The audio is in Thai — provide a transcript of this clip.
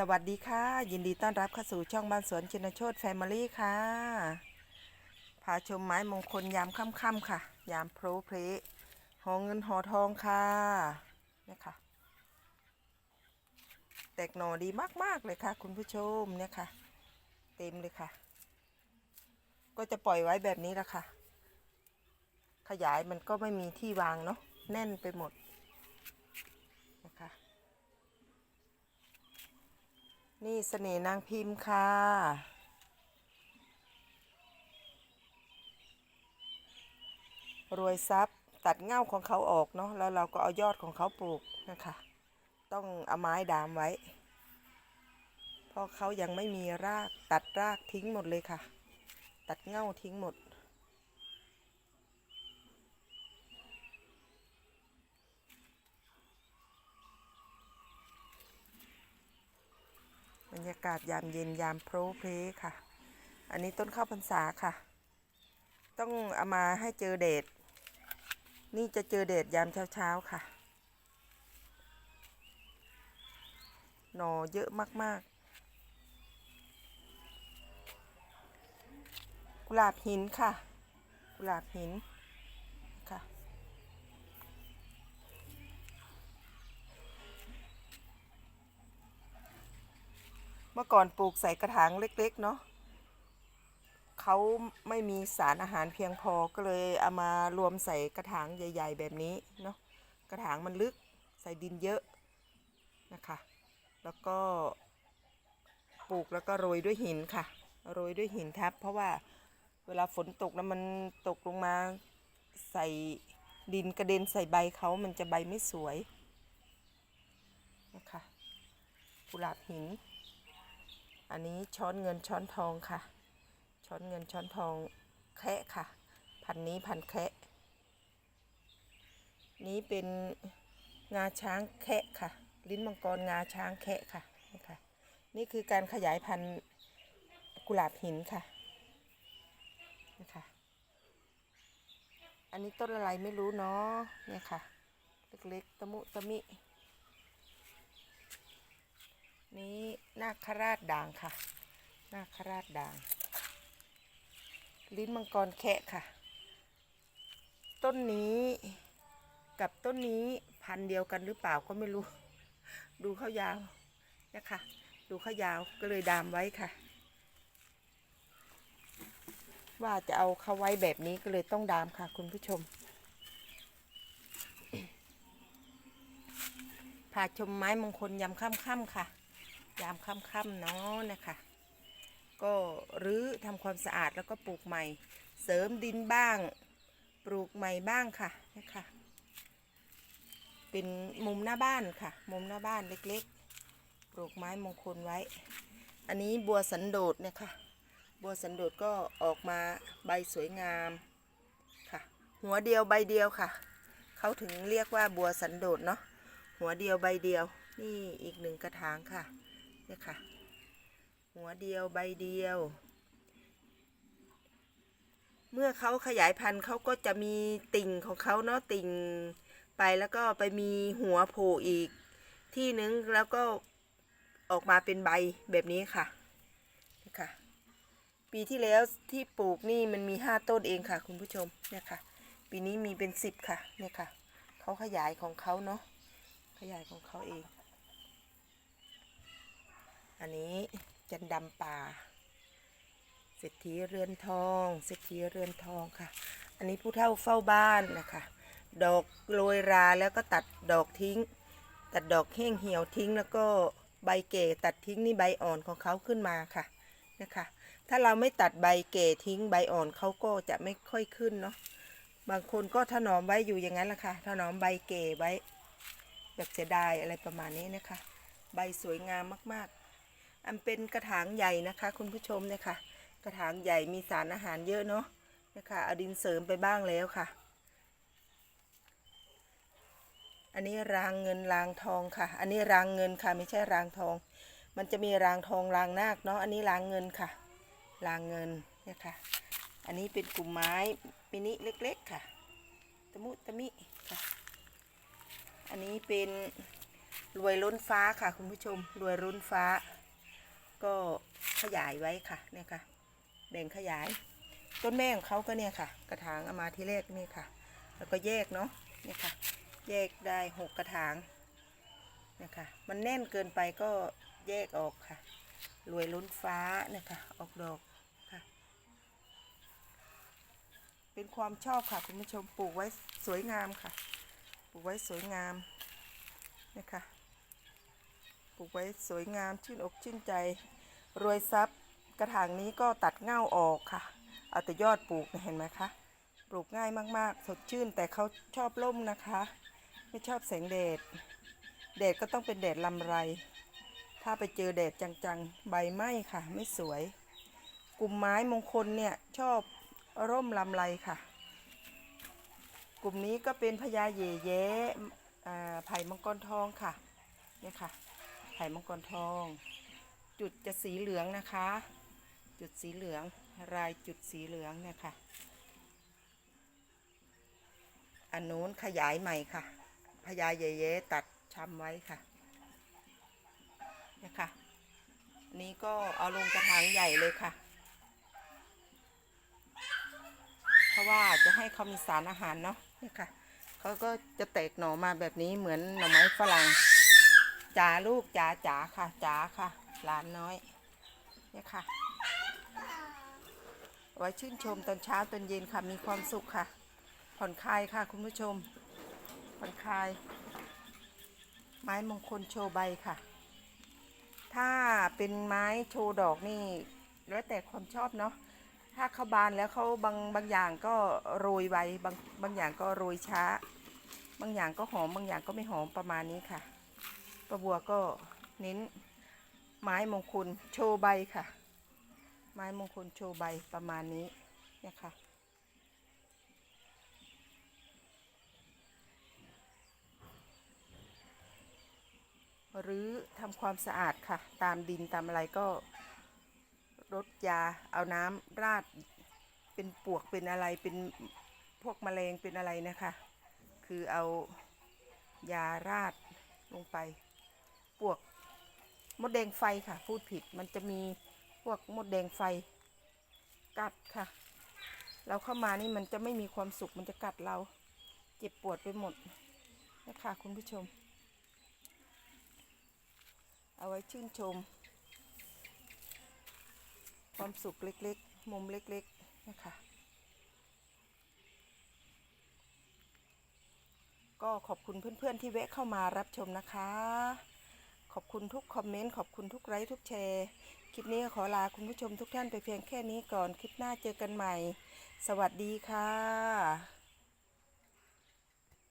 สวัสดีค่ะ ยินดีต้อนรับเข้าสู่ช่องบ้านสวนชินโชตแฟมิลี่ค่ะ พาชมไม้มงคลยามค่ำๆค่ะ ยามโพรเพลหอเงินหอทองค่ะเนี่ยค่ะ แตกหน่อดีมากๆเลยค่ะ คุณผู้ชมเนี่ยค่ะ เต็มเลยค่ะ ก็จะปล่อยไว้แบบนี้ละค่ะ ขยายมันก็ไม่มีที่วางเนาะแน่นไปหมดนะคะ นี่เสน่ห์นางพิมพ์ค่ะ รวยทรัพย์ตัดเง่าของเขาออกเนาะแล้วเราก็เอายอดของเขาปลูกนะคะ ต้องเอาไม้ดามไว้ เพราะเขายังไม่มีรากตัดรากทิ้งหมดเลยค่ะ ตัดเง่าทิ้งหมด ยากาศยามเย็นยามโพรเพลค่ะ อันนี้ต้นข้าวพรรษาค่ะ ต้องเอามาให้เจอเดดนี่จะเจอเดดยามเช้าๆค่ะ หน่อเยอะมากๆ กุหลาบหินค่ะ กุหลาบหินค่ะ เมื่อก่อนปลูกใส่กระถางเล็ก ๆ เนาะเขาไม่มีสารอาหารเพียงพอก็เลยเอามารวมใส่กระถางใหญ่ ๆ แบบนี้เนาะกระถางมันลึกใส่ดินเยอะนะคะ แล้วก็ปลูกแล้วก็โรยด้วยหินค่ะ โรยด้วยหินทับ เพราะว่าเวลาฝนตกแล้วมันตกลงมาใส่ดินกระเด็นใส่ใบเขามันจะใบไม่สวยนะคะกุหลาบหิน อันนี้ช้อนเงินช้อนทองค่ะ ช้อนเงินช้อนทองแคะค่ะ พันนี้พันแคะนี้เป็นงาช้างแคะค่ะ ลิ้นมังกรงาช้างแคะค่ะนี่ค่ะ นี่คือการขยายพันธุ์กุหลาบหินค่ะนะคะอันนี้ต้นอะไรไม่รู้เนาะเนี่ยค่ะ เล็กๆตะมุตะมิ นี้นาคราชด่างค่ะ นาคราชด่าง ลิ้นมังกรแคะค่ะ ต้นนี้กับต้นนี้พันเดียวกันหรือเปล่าก็ไม่รู้ ดูเขายาวนะคะ ดูเขายาวก็เลยดามไว้ค่ะ ว่าจะเอาเขาไว้แบบนี้ก็เลยต้องดามค่ะ คุณผู้ชมพาชมไม้มงคลยำค่ำๆค่ะ ยามค่ำๆเนาะนะคะ ก็รื้อทำความสะอาดแล้วก็ปลูกใหม่ เสริมดินบ้าง ปลูกใหม่บ้างค่ะนะคะเป็นมุมหน้าบ้านค่ะ มุมหน้าบ้านเล็กๆ ปลูกไม้มงคลไว้ อันนี้บัวสันโดษเนี่ยค่ะบัวสันโดษก็ออกมาใบสวยงามค่ะ หัวเดียวใบเดียวค่ะ เขาถึงเรียกว่าบัวสันโดษเนาะ หัวเดียวใบเดียว นี่อีกหนึ่งกระถางค่ะ เนี่ยค่ะ หัวเดียวใบเดียว เมื่อเขาขยายพันธุ์เขาก็จะมีติ่งของเขาเนาะติ่งไปแล้วก็ไปมีหัวโผล่อีกที่นึงแล้วก็ออกมาเป็นใบแบบนี้ค่ะนี่ค่ะ ปีที่แล้วที่ปลูกนี่มันมีห้าต้นเองค่ะ คุณผู้ชมเนี่ยค่ะ ปีนี้มีเป็นสิบค่ะเนี่ยค่ะเขาขยายของเขาเนาะขยายของเขาเอง อันนี้จันดำป่าเศรษฐีเรือนทองเศรษฐีเรือนทองค่ะ อันนี้ผู้เฒ่าเฝ้าบ้านนะคะ ดอกโรยราแล้วก็ตัดดอกทิ้ง ตัดดอกแห้งเหี่ยวทิ้งแล้วก็ใบเก๋ตัดทิ้งนี่ใบอ่อนของเขาขึ้นมาค่ะนะคะ ถ้าเราไม่ตัดใบเก๋ทิ้งใบอ่อนเขาก็จะไม่ค่อยขึ้นเนาะบางคนก็ถนอมไว้อยู่อย่างนั้นแหละค่ะ ถนอมใบเก๋ไว้ แบบเสียดายอะไรประมาณนี้นะคะ ใบสวยงามมากๆ อันเป็นกระถางใหญ่นะคะ คุณผู้ชมเนี่ยค่ะ กระถางใหญ่มีสารอาหารเยอะเนาะนะคะเอาดินเสริมไปบ้างแล้วค่ะ อันนี้รางเงินรางทองค่ะ อันนี้รางเงินค่ะ ไม่ใช่รางทอง มันจะมีรางทองรางนาคเนาะ อันนี้รางเงินค่ะ รางเงินเนี่ยค่ะ อันนี้เป็นกลุ่มไม้มินิเล็กๆค่ะ ตะมุตะมิค่ะ อันนี้เป็นรวยล้นฟ้าค่ะคุณผู้ชม รวยล้นฟ้า ก็ขยายไว้ค่ะเนี่ยค่ะแบ่งขยาย ต้นแม่ของเขาก็เนี่ยค่ะ กระถางเอามาที่แรกนี่ค่ะ แล้วก็แยกเนาะเนี่ยค่ะ แยกได้หกกระถางเนี่ยค่ะมันแน่นเกินไปก็แยกออกค่ะรวยล้นฟ้าเนี่ยค่ะออกดอกค่ะ เป็นความชอบค่ะคุณผู้ชมปลูกไว้สวยงามค่ะ ปลูกไว้สวยงามเนี่ยค่ะ ปลูกไว้สวยงามชื่นอกชื่นใจ รวยทรัพย์ กระถางนี้ก็ตัดเง่าออกค่ะ เอาแต่ยอดปลูกเห็นไหมคะปลูกง่ายมากๆ สดชื่นแต่เขาชอบร่มนะคะ ไม่ชอบแสงแดดแดดก็ต้องเป็นแดดลำไร ถ้าไปเจอแดดจังๆ ใบไหม้ค่ะ ไม่สวย กลุ่มไม้มงคลเนี่ยชอบร่มลำไรค่ะ กลุ่มนี้ก็เป็นพญาเย่แย้ไผ่มังกรทองค่ะเนี่ยค่ะ ไผ่มังกรทอง จุดจะสีเหลืองนะคะ จุดสีเหลืองรายจุดสีเหลืองเนี่ยค่ะ อันนู้นขยายใหม่ค่ะพญาเยเยตัดชำไว้ค่ะเนี่ยค่ะนนี้ก็เอาลงกระถางใหญ่เลยค่ะ เพราะว่าจะให้เขามีสารอาหารเนาะเนี่ยค่ะเขาก็จะแตกหน่อมาแบบนี้เหมือนหน่อไม้ฝรั่ง จ๋าลูกจ๋าจ๋าค่ะจ๋าค่ะหลานน้อยเนี่ยค่ะ ไว้ชื่นชมตอนเช้าตอนเย็นค่ะมีความสุขค่ะ ผ่อนคลายค่ะคุณผู้ชม ผ่อนคลาย ไม้มงคลโชว์ใบค่ะ ถ้าเป็นไม้โชว์ดอกนี่แล้วแต่ความชอบเนาะถ้าเขาบานแล้วเขาบางบางอย่างก็โรยไวบางบางอย่างก็โรยช้า บางอย่างก็หอมบางอย่างก็ไม่หอมประมาณนี้ค่ะ ประบัวก็เน้นไม้มงคลโชว์ใบค่ะ ไม้มงคลโชว์ใบประมาณนี้เนี่ยค่ะหรือทำความสะอาดค่ะ ตามดินตามอะไรก็รดยาเอาน้ำราดเป็นปวกเป็นอะไรเป็นพวกแมลงเป็นอะไรนะคะ คือเอายาราดลงไป ปวกมดแดงไฟค่ะ พูดผิดมันจะมีพวกมดแดงไฟ กัดค่ะ เราเข้ามานี่มันจะไม่มีความสุขมันจะกัดเรา เจ็บปวดไปหมดนะคะคุณผู้ชม เอาไว้ชื่นชม ความสุขเล็กๆ มุมเล็กๆนะคะก็ขอบคุณเพื่อนๆที่แวะเข้ามารับชมนะคะ ขอบคุณทุกคอมเมนต์ขอบคุณทุกไลค์ทุกแชร์ คลิปนี้ขอลาคุณผู้ชมทุกท่านไปเพียงแค่นี้ก่อน คลิปหน้าเจอกันใหม่ สวัสดีค่ะ